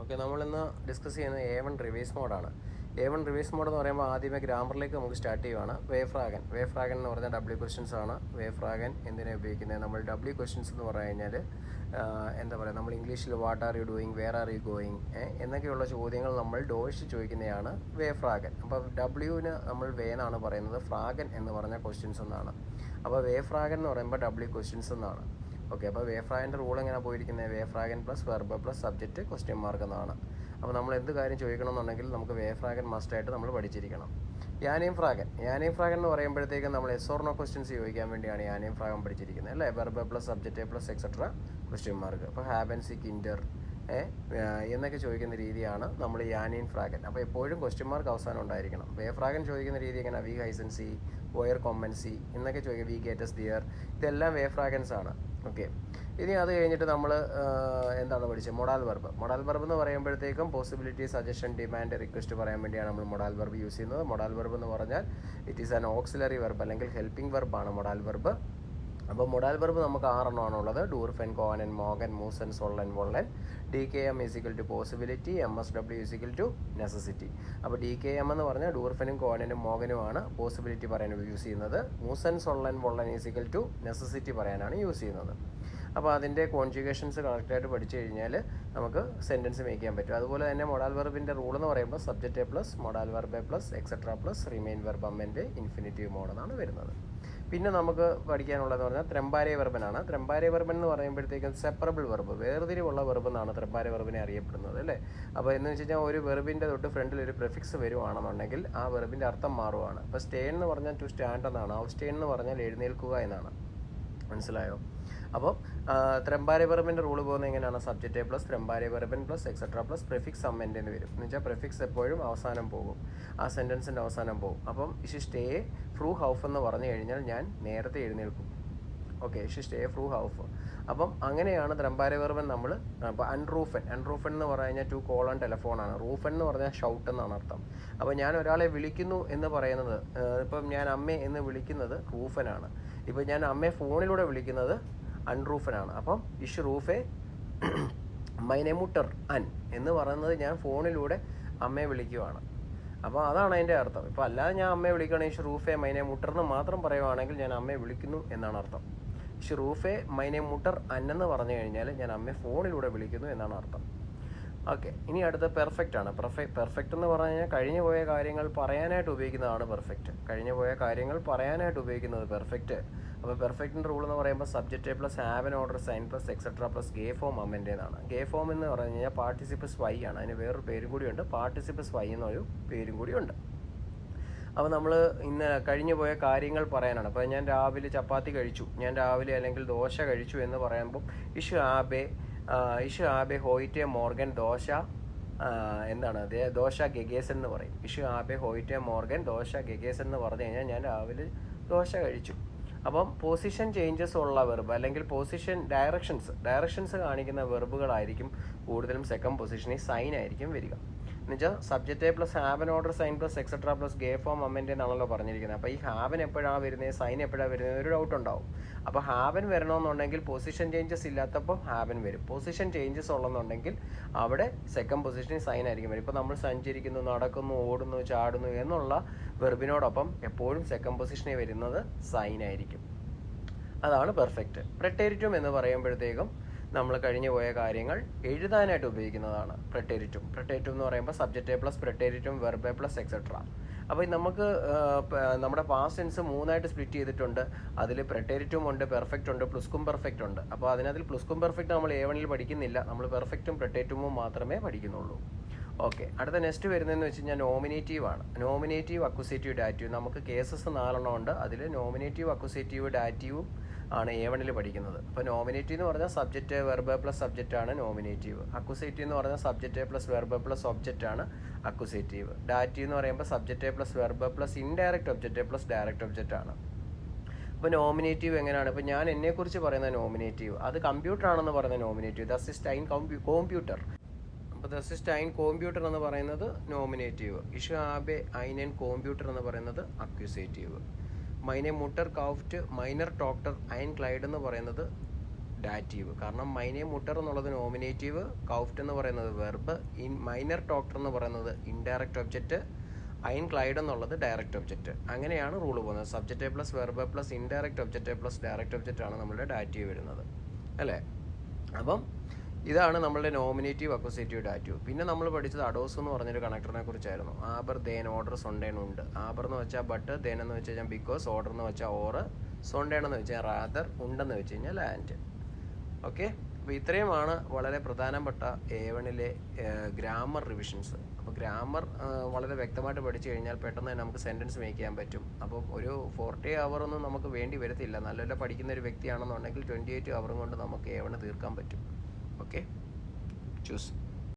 Okay നമ്മളിന്ന് discuss ചെയ്യുന്നത് A one reverse മോഡാണ് എ വൺ റിവേഴ്സ് മോഡ് എന്ന് പറയുമ്പോൾ ആദ്യമേ ഗ്രാമറിലേക്ക് നമുക്ക് സ്റ്റാർട്ട് ചെയ്യുവാണ്. വേഫ്രാഗൻ വേഫ്രാഗൻ എന്ന് പറഞ്ഞാൽ ഡബ്ല്യു ക്വസ്റ്റ്യൻസ് ആണ്. വേഫ്രാഗൻ എന്തിനാണ് ഉപയോഗിക്കുന്നത്? നമ്മൾ ഡബ്ല്യു ക്വസ്റ്റ്യൻസ് എന്ന് പറഞ്ഞു കഴിഞ്ഞാൽ എന്താ പറയുക നമ്മൾ ഇംഗ്ലീഷിൽ what are you doing where are you going എന്നൊക്കെയുള്ള ചോദ്യങ്ങൾ നമ്മൾ ഡോയിച്ച് ചോദിക്കുന്നതാണ് വേഫ്രാഗൻ അപ്പോൾ ഡബ്ല്യുവിന് നമ്മൾ വേ എന്നാണ് പറയുന്നത്. ഫ്രാഗൻ എന്ന് പറഞ്ഞ ക്വസ്റ്റ്യൻസ് എന്നാണ്. അപ്പോൾ വേഫ്രാഗൻ എന്ന് പറയുമ്പോൾ ഡബ്ല്യു ക്വസ്റ്റ്യൻസ് എന്നാണ്. ഓക്കെ അപ്പോൾ വേഫ്രാഗിന്റെ റൂൾ എങ്ങനെ പോയിരിക്കുന്നത് വേഫ്രാഗൻ plus verb plus subject question mark എന്നാണ്. അപ്പോൾ നമ്മൾ എന്ത് കാര്യം ചോദിക്കണമെന്നുണ്ടെങ്കിൽ നമുക്ക് വേഫ്രാഗൻ മസ്റ്റായിട്ട് നമ്മൾ പഠിച്ചിരിക്കണം. യാനേം ഫ്രാഗൻ. യാനേം ഫ്രാഗൻ എന്ന് പറയുമ്പോഴത്തേക്കും നമ്മൾ എസ് ഓർണോ ക്വസ്റ്റ്യൻസ് ചോദിക്കാൻ വേണ്ടിയാണ് യാനേം ഫ്രാഗൻ പഠിച്ചിരിക്കുന്നത് അല്ലേ? Verb plus subject plus etcetera question mark അപ്പോൾ ഹാബൻസിക് ഏ എന്നൊക്കെ ചോദിക്കുന്ന രീതിയാണ് നമ്മൾ യാനിയൻ ഫ്രാഗൻ. അപ്പോൾ എപ്പോഴും ക്വസ്റ്റ്യൻ മാർക്ക് അവസാനം ഉണ്ടായിരിക്കണം. വേ ഫ്രാഗൻ ചോദിക്കുന്ന രീതി എങ്ങനെ വി ഹൈസൻസി വയർ കോമ്പൻസി എന്നൊക്കെ ചോദിക്കുക വി ഗേറ്റസ് ദിയർ ഇതെല്ലാം വേ ഫ്രാഗൻസ് ആണ്. ഓക്കെ ഇനി അത് കഴിഞ്ഞിട്ട് നമ്മൾ എന്താണ് പഠിച്ചത്? മൊഡാൽ വെർബ് മൊഡാൽ വെർബ് എന്ന് പറയുമ്പോഴത്തേക്കും പോസിബിലിറ്റി സജഷൻ ഡിമാൻഡ് റിക്വസ്റ്റ് പറയാൻ വേണ്ടിയാണ് നമ്മൾ മൊഡാൽ വെർബ് യൂസ് ചെയ്യുന്നത്. മൊഡാൽ വെർബ് എന്ന് പറഞ്ഞാൽ it is an auxiliary verb അല്ലെങ്കിൽ ഹെൽപ്പിംഗ് വെർബാണ് മൊഡാൽ വെർബ് അപ്പോൾ മൊഡാൽ വെർബ് നമുക്ക് ആറെണ്ണമാണ് ഉള്ളത് ഡൂർഫെൻ കോവനൻ മോഗൻ മൂസൻ സൊള്ളൻ വൊള്ളൻ. D K M is equal to possibility M S W is equal to necessity അപ്പോൾ ഡി കെ എം എന്ന് പറഞ്ഞാൽ ഡൂർഫനും കോവനനും മോഹനുമാണ് പോസിബിലിറ്റി പറയാൻ യൂസ് ചെയ്യുന്നത്. മൂസൻ സൊള്ളൻ വൊള്ളൻ ഈസിക്കൽ ടു നെസസിറ്റി പറയാനാണ് യൂസ് ചെയ്യുന്നത്. അപ്പോൾ അതിന്റെ കോൺജുഗേഷൻസ് കറക്റ്റായിട്ട് പഠിച്ചു കഴിഞ്ഞാൽ നമുക്ക് സെന്റൻസ് മേക്ക് ചെയ്യാൻ പറ്റും. അതുപോലെ തന്നെ മൊഡാൽ വെർബിന്റെ റൂൾ എന്ന് പറയുമ്പോൾ subject A plus modal verb A plus etcetera plus remain verb അമ്മന്റെ ഇൻഫിനിറ്റീവ് മോഡെന്നാണ് വരുന്നത്. പിന്നെ നമുക്ക് പഠിക്കാനുള്ളതെന്ന് പറഞ്ഞാൽ ത്രംബാരേ വെർബനാണ് ത്രംബാരേ വെർബൻ എന്ന് പറയുമ്പോഴത്തേക്കും സെപ്പറബിൾ വെർബ് വേർതിരിവുള്ള വെർബ് എന്നാണ് ത്രമ്പാരേ വെർബിനെ അറിയപ്പെടുന്നത് അല്ലേ? അപ്പോൾ എന്ന് വെച്ച് കഴിഞ്ഞാൽ ഒരു വെർബിന്റെ തൊട്ട് ഫ്രണ്ടിൽ ഒരു പ്രിഫിക്സ് വരുവാണെന്നുണ്ടെങ്കിൽ ആ വെർബിന്റെ അർത്ഥം മാറുവാണ്. അപ്പോൾ സ്റ്റേൺ എന്ന് പറഞ്ഞാൽ ടു സ്റ്റാൻഡ് എന്നാണ്. ഔ സ്റ്റേൺ എന്ന് പറഞ്ഞാൽ എഴുന്നേൽക്കുക എന്നാണ്. മനസ്സിലായോ? അപ്പോൾ ത്രമ്പാരെ വെർബിന്റെ റൂൾ പോകുന്നത് എങ്ങനെയാണ്? സബ്ജക്റ്റ് പ്ലസ് ത്രമ്പാരെ വെർബൻ പ്ലസ് എക്സെട്ര പ്ലസ് പ്രിഫിക്സ് അമ്മന്റെ എന്ന് വരും. എന്ന് വെച്ചാൽ പ്രിഫിക്സ് എപ്പോഴും അവസാനം പോകും. ആ സെന്റൻസിന്റെ അവസാനം പോകും. അപ്പം ഇഷ് സ്റ്റേ ഫ്രൂ ഹൗഫ് എന്ന് പറഞ്ഞു കഴിഞ്ഞാൽ ഞാൻ നേരത്തെ എഴുന്നേൽക്കും. ഓക്കെ ഇഷ് സ്റ്റേ ഫ്രൂ ഹൗഫ് അപ്പം അങ്ങനെയാണ് ത്രംബാര വെർബൻ നമ്മൾ അപ്പോൾ അൺറൂഫൻ അൺറൂഫൻ എന്ന് പറഞ്ഞു കഴിഞ്ഞാൽ ടു കോൾ ആൻഡ് ആണ്. റൂഫൻ എന്ന് പറഞ്ഞാൽ ഷൗട്ട് എന്നാണ് അർത്ഥം. അപ്പോൾ ഞാൻ ഒരാളെ വിളിക്കുന്നു എന്ന് പറയുന്നത് ഇപ്പം ഞാൻ അമ്മയെ എന്ന് വിളിക്കുന്നത് റൂഫനാണ് ഇപ്പം ഞാൻ അമ്മയെ ഫോണിലൂടെ വിളിക്കുന്നത് അൺറൂഫനാണ് അപ്പം ഇഷ് റൂഫെ മൈനെമുട്ടർ അൻ എന്ന് പറയുന്നത് ഞാൻ ഫോണിലൂടെ അമ്മയെ വിളിക്കുവാണ്. അപ്പോൾ അതാണ് അതിന്റെ അർത്ഥം. ഇപ്പോൾ അല്ലാതെ ഞാൻ അമ്മയെ വിളിക്കുകയാണെങ്കിൽ റൂഫെ മൈനെ മുട്ടർ എന്ന് മാത്രം പറയുവാണെങ്കിൽ ഞാൻ അമ്മയെ വിളിക്കുന്നു എന്നാണ് അർത്ഥം. ഇഷ് റൂഫെ മൈനെ മുട്ടർ എന്ന് പറഞ്ഞു കഴിഞ്ഞാൽ ഞാൻ അമ്മയെ ഫോണിലൂടെ വിളിക്കുന്നു എന്നാണ് അർത്ഥം. ഓക്കെ ഇനി അടുത്ത പെർഫെക്റ്റ് ആണ്. പെർഫെക്റ്റ് പെർഫെക്റ്റ് എന്ന് പറഞ്ഞു കഴിഞ്ഞാൽ കഴിഞ്ഞു പോയ കാര്യങ്ങൾ പറയാനായിട്ട് ഉപയോഗിക്കുന്നതാണ് പെർഫെക്റ്റ് കഴിഞ്ഞു പോയ കാര്യങ്ങൾ പറയാനായിട്ട് ഉപയോഗിക്കുന്നത് പെർഫെക്റ്റ് അപ്പോൾ പെർഫെക്റ്റിന്റെ റൂൾ എന്ന് പറയുമ്പോൾ സബ്ജക്റ്റ് പ്ലസ് ഹാവൻ ഓർഡർ സൈൻ പ്ലസ് എക്സെട്ര പ്ലസ് ഗേ ഫോം അമ്മന്റേതാണ് ഗേ ഫോം എന്ന് പറഞ്ഞു കഴിഞ്ഞാൽ പാർട്ടിസിപ്പസ് വൈ ആണ്. അതിന് വേറൊരു പേരും കൂടിയുണ്ട് പാർട്ടിസിപ്പസ് വൈ എന്നൊരു പേരും കൂടിയുണ്ട് അപ്പോൾ നമ്മൾ ഇന്ന് കഴിഞ്ഞു പോയ കാര്യങ്ങൾ പറയാനാണ്. അപ്പോൾ ഞാൻ രാവിലെ ചപ്പാത്തി കഴിച്ചു. ഞാൻ രാവിലെ അല്ലെങ്കിൽ ദോശ കഴിച്ചു എന്ന് പറയുമ്പോൾ ഇഷു ആബെ ഇഷു ആബെ ഹോയിറ്റെ മോർഗൻ ദോശ എന്താണ് അത്? ദോശ ഗഗേസൻ എന്ന് പറയും. ഇഷു ആബെ ഹോയിറ്റെ മോർഗൻ ദോശ ഗഗേസൻ എന്ന് പറഞ്ഞു കഴിഞ്ഞാൽ ഞാൻ രാവിലെ ദോശ കഴിച്ചു. അപ്പം പൊസിഷൻ ചേഞ്ചസ് ഉള്ള വെർബ് അല്ലെങ്കിൽ പൊസിഷൻ ഡയറക്ഷൻസ് ഡയറക്ഷൻസ് കാണിക്കുന്ന വെർബുകളായിരിക്കും കൂടുതലും സെക്കൻഡ് പൊസിഷനിൽ സൈൻ ആയിരിക്കും വരിക. എന്നുവെച്ചാൽ സബ്ജക്റ്റ് പ്ലസ് ഹാവൻ ഓർഡർ സൈൻ പ്ലസ് എക്സെട്ര പ്ലസ് ഗേ ഫോം അമ്മന്റെ എന്നാണല്ലോ പറഞ്ഞിരിക്കുന്നത്. അപ്പോൾ ഈ ഹാവൻ എപ്പോഴാണ് വരുന്നത്? സൈൻ എപ്പോഴാണ് വരുന്നത്? ഒരു ഡൗട്ട് ഉണ്ടാവും. അപ്പോൾ ഹാവൻ വരണമെന്നുണ്ടെങ്കിൽ പൊസിഷൻ ചേഞ്ചസ് ഇല്ലാത്തപ്പോൾ ഹാവൻ വരും. പൊസിഷൻ ചേഞ്ചസ് ഉള്ളതെന്നുണ്ടെങ്കിൽ അവിടെ സെക്കൻഡ് പൊസിഷനിൽ സൈൻ ആയിരിക്കും വരും. ഇപ്പോൾ നമ്മൾ സഞ്ചരിക്കുന്നു നടക്കുന്നു ഓടുന്നു ചാടുന്നു എന്നുള്ള വെർബിനോടൊപ്പം എപ്പോഴും സെക്കൻഡ് പൊസിഷനിൽ വരുന്നത് സൈൻ ആയിരിക്കും. അതാണ് പെർഫെക്റ്റ് പ്രെട്ടേരിറ്റും എന്ന് പറയുമ്പോഴത്തേക്കും നമ്മൾ കഴിഞ്ഞു പോയ കാര്യങ്ങൾ എഴുതാനായിട്ട് ഉപയോഗിക്കുന്നതാണ്. പ്രട്ടേരിറ്റും പ്രെട്ടേരിറ്റും എന്ന് പറയുമ്പോൾ സബ്ജക്റ്റ് പ്ലസ് പ്രട്ടേരിറ്റും വെർബ് പ്ലസ് എക്സെട്ര അപ്പോൾ നമുക്ക് നമ്മുടെ പാസ്റ്റ് ടെൻസ് മൂന്നായിട്ട് സ്പ്ലിറ്റ് ചെയ്തിട്ടുണ്ട്. അതിൽ പ്രട്ടേരിറ്റും ഉണ്ട് പെർഫെക്റ്റ് ഉണ്ട് പ്ലുസ്കും പെർഫെക്റ്റ് ഉണ്ട്. അപ്പോൾ അതിനകത്ത് പ്ലുസ്കും പെർഫെക്റ്റ് നമ്മൾ എ വണ്ണിൽ പഠിക്കുന്നില്ല. നമ്മൾ പെർഫെക്റ്റും പ്രട്ടേറ്റുമോ മാത്രമേ പഠിക്കുന്നുള്ളൂ. ഓക്കെ. അടുത്ത നെക്സ്റ്റ് വരുന്നതെന്ന് വെച്ച് കഴിഞ്ഞാൽ നോമിനേറ്റീവ് ആണ്. Nominative accusative dative. നമുക്ക് കേസസ് നാലെണ്ണം ഉണ്ട്. അതിൽ നോമിനേറ്റീവ് അക്വസേറ്റീവ് ഡാറ്റീവും ആണ് എ വണ്ണിൽ പഠിക്കുന്നത്. അപ്പോൾ നോമിനേറ്റീവ് എന്ന് പറഞ്ഞാൽ സബ്ജക്റ്റ് വെർബ് പ്ലസ് സബ്ജക്റ്റ് ആണ് നോമിനേറ്റീവ്. അക്വസേറ്റീവ് എന്ന് പറഞ്ഞാൽ subject plus verb plus object ആണ് അക്വസേറ്റീവ്. ഡാറ്റീവ് എന്ന് പറയുമ്പോൾ subject plus verb plus indirect object plus direct object ആണ്. അപ്പോൾ നോമിനേറ്റീവ് എങ്ങനെയാണ്? ഇപ്പോൾ ഞാൻ എന്നെക്കുറിച്ച് പറയുന്ന നോമിനേറ്റീവ്. അത് കമ്പ്യൂട്ടർ ആണെന്ന് പറയുന്ന നോമിനേറ്റീവ്. ദ സിസ്റ്റൈൻ കോമ്പ്യൂട്ടർ അപ്പോൾ ദ ഐൻ കോമ്പ്യൂട്ടർ എന്ന് പറയുന്നത് നോമിനേറ്റീവ് ഇഷു ആബെ ഐനൻ കോമ്പ്യൂട്ടർ എന്ന് പറയുന്നത് അക്യൂസേറ്റീവ് മൈനെ മുട്ടർ കൗഫ്റ്റ് മൈനർ ടോക്ടർ ഐൻ ക്ലൈഡ് എന്ന് പറയുന്നത് ഡാറ്റീവ് കാരണം മൈനെ മുട്ടർ എന്നുള്ളത് നോമിനേറ്റീവ് കൗഫ്റ്റ് എന്ന് പറയുന്നത് വെർബ് ഇൻ മൈനർ ടോക്ടർ എന്ന് പറയുന്നത് ഇൻഡയറക്റ്റ് ഒബ്ജക്റ്റ് ഐൻ ക്ലൈഡ് എന്നുള്ളത് ഡയറക്റ്റ് ഒബ്ജക്റ്റ് അങ്ങനെയാണ് റൂൾ പോകുന്നത്. Subject plus verb plus indirect object plus direct object ആണ് നമ്മുടെ ഡാറ്റീവ് വരുന്നത്. അല്ലേ? അപ്പം ഇതാണ് നമ്മളുടെ നോമിനേറ്റീവ് അക്വസേറ്റീവ് ഡാറ്റീവ് പിന്നെ നമ്മൾ പഠിച്ചത് അഡോസ് എന്ന് പറഞ്ഞൊരു കണക്ടറിനെ കുറിച്ചായിരുന്നു. ആബർ ദേൻ ഓർഡർ സൊണ്ടേൺ ഉണ്ട്. ആബർ എന്ന് വെച്ചാൽ ബട്ട് ദേൻ എന്ന് വെച്ച് കഴിഞ്ഞാൽ ബിക്കോസ് ഓർഡർ എന്ന് വെച്ചാൽ ഓർ സൊണ്ടേൺ എന്ന് വെച്ചാൽ റാദർ ഉണ്ടെന്ന് വെച്ച് കഴിഞ്ഞാൽ ലാൻഡ് ഓക്കെ അപ്പോൾ ഇത്രയുമാണ് വളരെ പ്രധാനപ്പെട്ട എ വണിലെ ഗ്രാമർ റിവിഷൻസ് അപ്പോൾ ഗ്രാമർ വളരെ വ്യക്തമായിട്ട് പഠിച്ചു കഴിഞ്ഞാൽ പെട്ടെന്ന് തന്നെ നമുക്ക് സെന്റൻസ് മേക്ക് ചെയ്യാൻ പറ്റും. അപ്പോൾ ഒരു ഫോർട്ടി അവർ ഒന്നും നമുക്ക് വേണ്ടി വരത്തില്ല. നല്ല പഠിക്കുന്ന ഒരു വ്യക്തിയാണെന്നുണ്ടെങ്കിൽ ട്വന്റി എയ്റ്റ് അവറും കൊണ്ട് നമുക്ക് എ വണ് തീർക്കാൻ പറ്റും. Okay choose